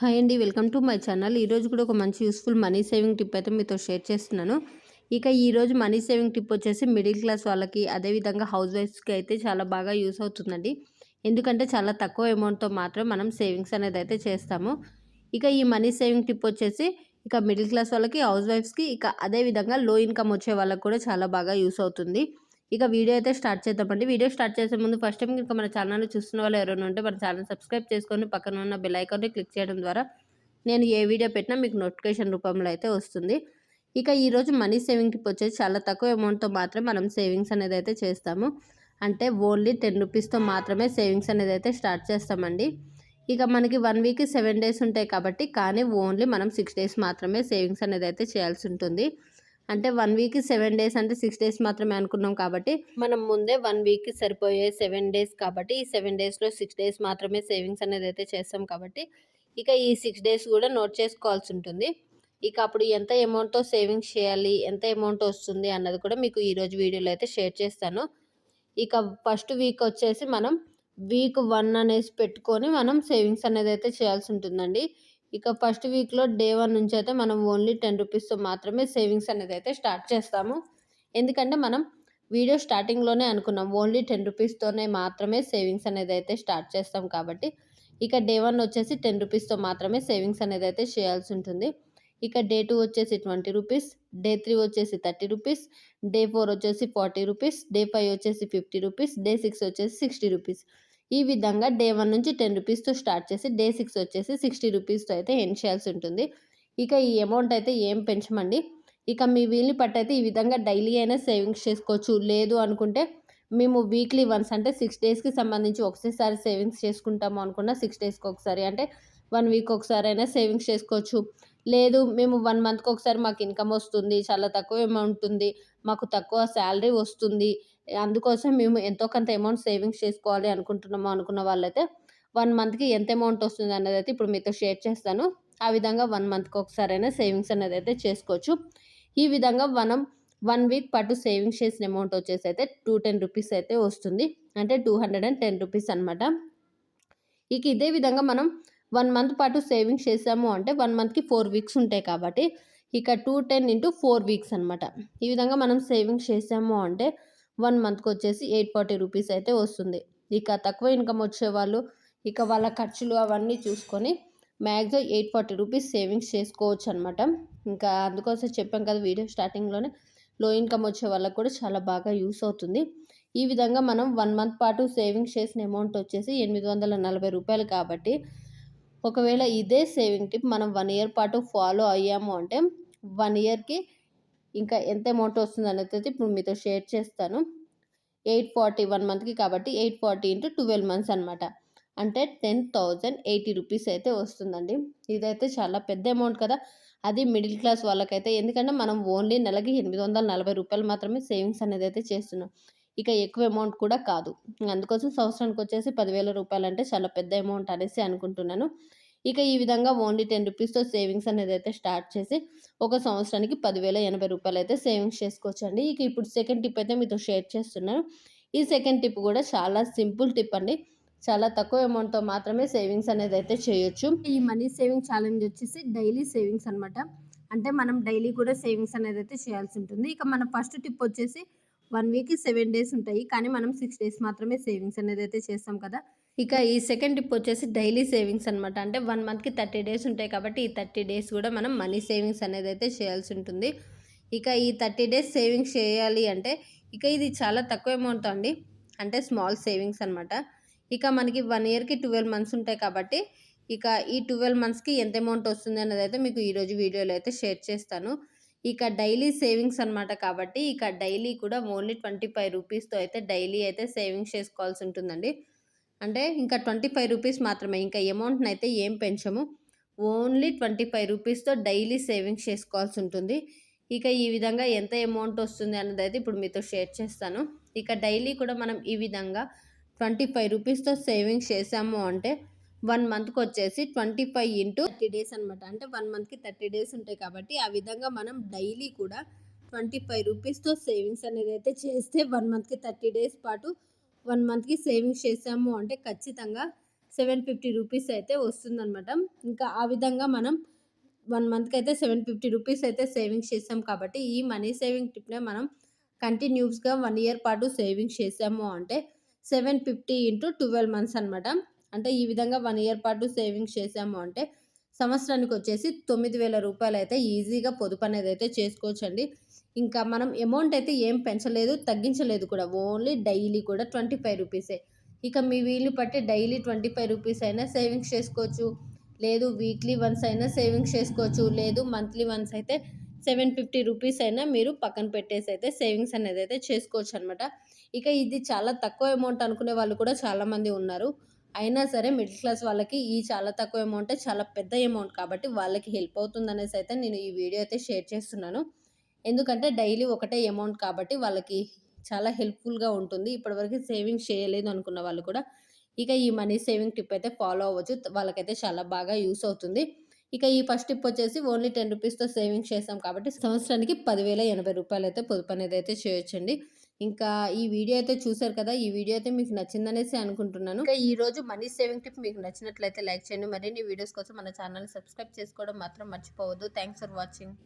Hi అండి welcome to my channel. ఈరోజు కూడా ఒక మంచి యూస్ఫుల్ మనీ సేవింగ్ టిప్ అయితే మీతో షేర్ చేస్తున్నాను. ఇక ఈరోజు మనీ సేవింగ్ టిప్ వచ్చేసి మిడిల్ క్లాస్ వాళ్ళకి అదేవిధంగా హౌస్ వైఫ్స్కి అయితే చాలా బాగా యూస్ అవుతుందండి. ఎందుకంటే చాలా తక్కువ అమౌంట్తో మాత్రం మనం సేవింగ్స్ అనేది అయితే చేస్తాము. ఇక ఈ మనీ సేవింగ్ టిప్ వచ్చేసి ఇక మిడిల్ క్లాస్ వాళ్ళకి హౌస్ వైఫ్స్కి ఇక అదేవిధంగా లో ఇన్కమ్ వచ్చే వాళ్ళకి కూడా చాలా బాగా యూస్ అవుతుంది. ఇక వీడియో అయితే స్టార్ట్ చేద్దామండి. వీడియో స్టార్ట్ చేసే ముందు ఫస్ట్ టైం ఇంకా మన ఛానల్ చూస్తున్న వాళ్ళు ఎవరైనా ఉంటే మన ఛానల్ సబ్స్క్రైబ్ చేసుకొని పక్కన ఉన్న బెల్ ఐకాన్ని క్లిక్ చేయడం ద్వారా నేను ఏ వీడియో పెట్టినా మీకు నోటిఫికేషన్ రూపంలో అయితే వస్తుంది. ఇక ఈరోజు మనీ సేవింగ్ టిప్ వచ్చేసి చాలా తక్కువ అమౌంట్తో మాత్రం మనం సేవింగ్స్ అనేది అయితే చేస్తాము. అంటే ఓన్లీ టెన్ రూపీస్తో మాత్రమే సేవింగ్స్ అనేది అయితే స్టార్ట్ చేస్తామండి. ఇక మనకి వన్ వీక్ సెవెన్ డేస్ ఉంటాయి కాబట్టి కానీ ఓన్లీ మనం సిక్స్ డేస్ మాత్రమే సేవింగ్స్ అనేది అయితే చేయాల్సి ఉంటుంది. అంటే వన్ వీక్ సెవెన్ డేస్ అంటే సిక్స్ డేస్ మాత్రమే అనుకున్నాం కాబట్టి మనం ముందే వన్ వీక్ సరిపోయే సెవెన్ డేస్ కాబట్టి ఈ సెవెన్ డేస్లో సిక్స్ డేస్ మాత్రమే సేవింగ్స్ అనేది అయితే చేస్తాం కాబట్టి ఇక ఈ సిక్స్ డేస్ కూడా నోట్ చేసుకోవాల్సి ఉంటుంది. ఇక అప్పుడు ఎంత అమౌంట్తో సేవింగ్స్ చేయాలి ఎంత అమౌంట్ వస్తుంది అన్నది కూడా మీకు ఈరోజు వీడియోలో అయితే షేర్ చేస్తాను. ఇక ఫస్ట్ వీక్ వచ్చేసి మనం వీక్ వన్ అనేసి పెట్టుకొని మనం సేవింగ్స్ అనేది అయితే చేయాల్సి ఉంటుందండి. ఇక ఫస్ట్ వీక్లో డే వన్ నుంచి అయితే మనం ఓన్లీ టెన్ రూపీస్తో మాత్రమే సేవింగ్స్ అనేది అయితే స్టార్ట్ చేస్తాము. ఎందుకంటే మనం వీడియో స్టార్టింగ్లోనే అనుకున్నాం. ఓన్లీ టెన్ రూపీస్తోనే మాత్రమే సేవింగ్స్ అనేది అయితే స్టార్ట్ చేస్తాం కాబట్టి ఇక డే వన్ వచ్చేసి టెన్ రూపీస్తో మాత్రమే సేవింగ్స్ అనేది అయితే చేయాల్సి ఉంటుంది. ఇక డే టూ వచ్చేసి ట్వంటీ రూపీస్ డే త్రీ వచ్చేసి థర్టీ రూపీస్ డే ఫోర్ వచ్చేసి ఫార్టీ రూపీస్ డే ఫైవ్ వచ్చేసి ఫిఫ్టీ రూపీస్ డే సిక్స్ వచ్చేసి సిక్స్టీ రూపీస్ ఈ విధంగా డే వన్ నుంచి టెన్ రూపీస్తో స్టార్ట్ చేసి డే సిక్స్ వచ్చేసి సిక్స్టీ రూపీస్తో అయితే ఎండ్ చేయాల్సి ఉంటుంది. ఇక ఈ అమౌంట్ అయితే ఏం పెంచమండి? ఇక మీ వీల్ని పట్టయితే ఈ విధంగా డైలీ అయినా సేవింగ్స్ చేసుకోవచ్చు. లేదు అనుకుంటే మేము వీక్లీ వన్స్ అంటే సిక్స్ డేస్కి సంబంధించి ఒకసారి సేవింగ్స్ చేసుకుంటాము అనుకున్న సిక్స్ డేస్కి ఒకసారి అంటే వన్ వీక్ ఒకసారి అయినా సేవింగ్స్ చేసుకోవచ్చు. లేదు మేము వన్ మంత్కి ఒకసారి మాకు ఇన్కమ్ వస్తుంది చాలా తక్కువ అమౌంట్ ఉంది మాకు తక్కువ శాలరీ వస్తుంది అందుకోసం మేము ఎంతో కొంత అమౌంట్ సేవింగ్స్ చేసుకోవాలి అనుకుంటున్నాము అనుకున్న వాళ్ళైతే వన్ మంత్కి ఎంత అమౌంట్ వస్తుంది అనేది అయితే ఇప్పుడు మీతో షేర్ చేస్తాను. ఆ విధంగా వన్ మంత్కి ఒకసారైనా సేవింగ్స్ అనేది అయితే చేసుకోవచ్చు. ఈ విధంగా మనం వన్ వీక్ పాటు సేవింగ్స్ చేసిన అమౌంట్ వచ్చేసి అయితే టూ టెన్ రూపీస్ అయితే వస్తుంది. అంటే two hundred and ten rupees అనమాట ఇక ఇదే విధంగా మనం వన్ మంత్ పాటు సేవింగ్స్ చేసాము అంటే వన్ మంత్కి ఫోర్ వీక్స్ ఉంటాయి కాబట్టి ఇక two ten into four weeks అనమాట ఈ విధంగా మనం సేవింగ్స్ చేసాము అంటే వన్ మంత్కి వచ్చేసి ఎయిట్ ఫార్టీ రూపీస్ అయితే వస్తుంది. ఇక తక్కువ ఇన్కమ్ వచ్చేవాళ్ళు ఇక వాళ్ళ ఖర్చులు అవన్నీ చూసుకొని maximum eight forty rupees savings చేసుకోవచ్చు అనమాట ఇంకా అందుకోసం చెప్పాం కదా వీడియో స్టార్టింగ్లోనే లో ఇన్కమ్ వచ్చే వాళ్ళకి కూడా చాలా బాగా యూస్ అవుతుంది. ఈ విధంగా మనం వన్ మంత్ పాటు సేవింగ్స్ చేసిన అమౌంట్ వచ్చేసి ఎనిమిది వందల నలభై రూపాయలు కాబట్టి ఒకవేళ ఇదే సేవింగ్ టిప్ మనం వన్ ఇయర్ పాటు ఫాలో అయ్యాము అంటే వన్ ఇయర్కి ఇంకా ఎంత అమౌంట్ వస్తుంది అనేది ఇప్పుడు మీతో షేర్ చేస్తాను. ఎయిట్ ఫార్టీ వన్ మంత్కి కాబట్టి eight forty into twelve months అనమాట అంటే టెన్ థౌజండ్ ఎయిటీ రూపీస్ అయితే వస్తుందండి. ఇదైతే చాలా పెద్ద అమౌంట్ కదా. అది మిడిల్ క్లాస్ వాళ్ళకైతే. ఎందుకంటే మనం ఓన్లీ నెలకి ఎనిమిది వందల నలభై రూపాయలు మాత్రమే సేవింగ్స్ అనేది అయితే చేస్తున్నాం. ఇక ఎక్కువ అమౌంట్ కూడా కాదు. అందుకోసం సంవత్సరానికి వచ్చేసి పదివేల రూపాయలు అంటే చాలా పెద్ద అమౌంట్ అనేసి అనుకుంటున్నాను. ఇక ఈ విధంగా ఓన్లీ టెన్ రూపీస్తో సేవింగ్స్ అనేది అయితే స్టార్ట్ చేసి ఒక సంవత్సరానికి పదివేల ఎనభై రూపాయలు అయితే సేవింగ్స్ చేసుకోవచ్చండి. ఇక ఇప్పుడు సెకండ్ టిప్ అయితే మీతో షేర్ చేస్తున్నాను. ఈ సెకండ్ టిప్ కూడా చాలా సింపుల్ టిప్ అండి. చాలా తక్కువ అమౌంట్తో మాత్రమే సేవింగ్స్ అనేది అయితే చేయొచ్చు. ఈ మనీ సేవింగ్ ఛాలెంజ్ వచ్చేసి డైలీ సేవింగ్స్ అనమాట అంటే మనం డైలీ కూడా సేవింగ్స్ అనేది అయితే చేయాల్సి ఉంటుంది. ఇక మన ఫస్ట్ టిప్ వచ్చేసి వన్ వీక్ సెవెన్ డేస్ ఉంటాయి. కానీ మనం సిక్స్ డేస్ మాత్రమే సేవింగ్స్ అనేది అయితే చేస్తాం కదా. ఇక ఈ సెకండ్ టిప్ వచ్చేసి డైలీ సేవింగ్స్ అనమాట అంటే వన్ మంత్కి థర్టీ డేస్ ఉంటాయి కాబట్టి ఈ థర్టీ డేస్ కూడా మనం మనీ సేవింగ్స్ అనేది అయితే చేయాల్సి ఉంటుంది. ఇక ఈ థర్టీ డేస్ సేవింగ్స్ చేయాలి అంటే ఇక ఇది చాలా తక్కువ అమౌంట్ అండి. అంటే స్మాల్ సేవింగ్స్ అనమాట ఇక మనకి వన్ ఇయర్కి ట్వెల్వ్ మంత్స్ ఉంటాయి కాబట్టి ఇక ఈ ట్వెల్వ్ మంత్స్కి ఎంత అమౌంట్ వస్తుంది అనేది అయితే మీకు ఈరోజు వీడియోలో అయితే షేర్ చేస్తాను. ఇక డైలీ సేవింగ్స్ అనమాట కాబట్టి ఇక డైలీ కూడా ఓన్లీ ట్వంటీ ఫైవ్ రూపీస్తో అయితే డైలీ అయితే సేవింగ్స్ చేసుకోవాల్సి ఉంటుందండి. అంటే ఇంకా ట్వంటీ ఫైవ్ రూపీస్ మాత్రమే. ఇంకా అమౌంట్ని అయితే ఏం పెంచము. ఓన్లీ ట్వంటీ ఫైవ్ రూపీస్తో డైలీ సేవింగ్స్ చేసుకోవాల్సి ఉంటుంది. ఇక ఈ విధంగా ఎంత అమౌంట్ వస్తుంది అన్నది అయితే ఇప్పుడు మీతో షేర్ చేస్తాను. ఇక డైలీ కూడా మనం ఈ విధంగా ట్వంటీ ఫైవ్ రూపీస్తో సేవింగ్స్ చేసాము అంటే వన్ మంత్కి వచ్చేసి twenty five into thirty days అనమాట అంటే వన్ మంత్కి థర్టీ డేస్ ఉంటాయి కాబట్టి ఆ విధంగా మనం డైలీ కూడా ట్వంటీ ఫైవ్ రూపీస్తో సేవింగ్స్ అనేది అయితే చేస్తే వన్ మంత్కి థర్టీ డేస్ పాటు వన్ మంత్కి సేవింగ్స్ చేసాము అంటే ఖచ్చితంగా సెవెన్ ఫిఫ్టీ రూపీస్ అయితే వస్తుందన్నమాట. ఇంకా ఆ విధంగా మనం వన్ మంత్కి అయితే సెవెన్ ఫిఫ్టీ రూపీస్ అయితే సేవింగ్స్ చేసాం కాబట్టి ఈ మనీ సేవింగ్ టిప్నే మనం కంటిన్యూస్గా వన్ ఇయర్ పాటు సేవింగ్స్ చేసాము అంటే seven fifty into twelve months అనమాట అంటే ఈ విధంగా వన్ ఇయర్ పాటు సేవింగ్స్ చేసాము అంటే సంవత్సరానికి వచ్చేసి తొమ్మిది వేల రూపాయలు అయితే ఈజీగా పొదుపు అనేది అయితే చేసుకోవచ్చండి. ఇంకా మనం అమౌంట్ అయితే ఏం పెంచలేదు తగ్గించలేదు కూడా. ఓన్లీ డైలీ కూడా ట్వంటీ ఫైవ్ రూపీసే ఇక మీ వీలు పట్టి డైలీ ట్వంటీ ఫైవ్ రూపీస్ అయినా సేవింగ్స్ చేసుకోవచ్చు. లేదు వీక్లీ వన్స్ అయినా సేవింగ్స్ చేసుకోవచ్చు. లేదు మంత్లీ వన్స్ అయితే సెవెన్ ఫిఫ్టీ రూపీస్ అయినా మీరు పక్కన పెట్టేసి అయితే సేవింగ్స్ అనేది అయితే చేసుకోవచ్చు అనమాట ఇక ఇది చాలా తక్కువ అమౌంట్ అనుకునే వాళ్ళు కూడా చాలామంది ఉన్నారు. అయినా సరే మిడిల్ క్లాస్ వాళ్ళకి ఈ చాలా తక్కువ అమౌంట్ చాలా పెద్ద అమౌంట్ కాబట్టి వాళ్ళకి హెల్ప్ అవుతుంది అనేసి అయితే నేను ఈ వీడియో అయితే షేర్ చేస్తున్నాను. ఎందుకంటే డైలీ ఒకటే అమౌంట్ కాబట్టి వాళ్ళకి చాలా హెల్ప్ఫుల్గా ఉంటుంది. ఇప్పటివరకు సేవింగ్స్ చేయలేదు అనుకున్న వాళ్ళు కూడా ఇక ఈ మనీ సేవింగ్ టిప్ అయితే ఫాలో అవ్వచ్చు. వాళ్ళకైతే చాలా బాగా యూస్ అవుతుంది. ఇక ఈ ఫస్ట్ టిప్ వచ్చేసి ఓన్లీ టెన్ రూపీస్తో సేవింగ్స్ చేస్తాం కాబట్టి సంవత్సరానికి పదివేల ఎనభై రూపాయలు అయితే పొదుపు అనేది అయితే చేయొచ్చండి. ఇంకా ఈ వీడియో అయితే చూసారు కదా ఈ వీడియో అయితే మీకు నచ్చిందనేసి అనుకుంటున్నాను. ఇంకా ఈ రోజు మనీ సేవింగ్ టిప్ మీకు నచ్చినట్లయితే లైక్ చేయండి. మరిన్ని వీడియోస్ కోసం మన ఛానల్ సబ్స్క్రైబ్ చేసుకోవడం మాత్రం మర్చిపోవద్దు. Thanks for watching.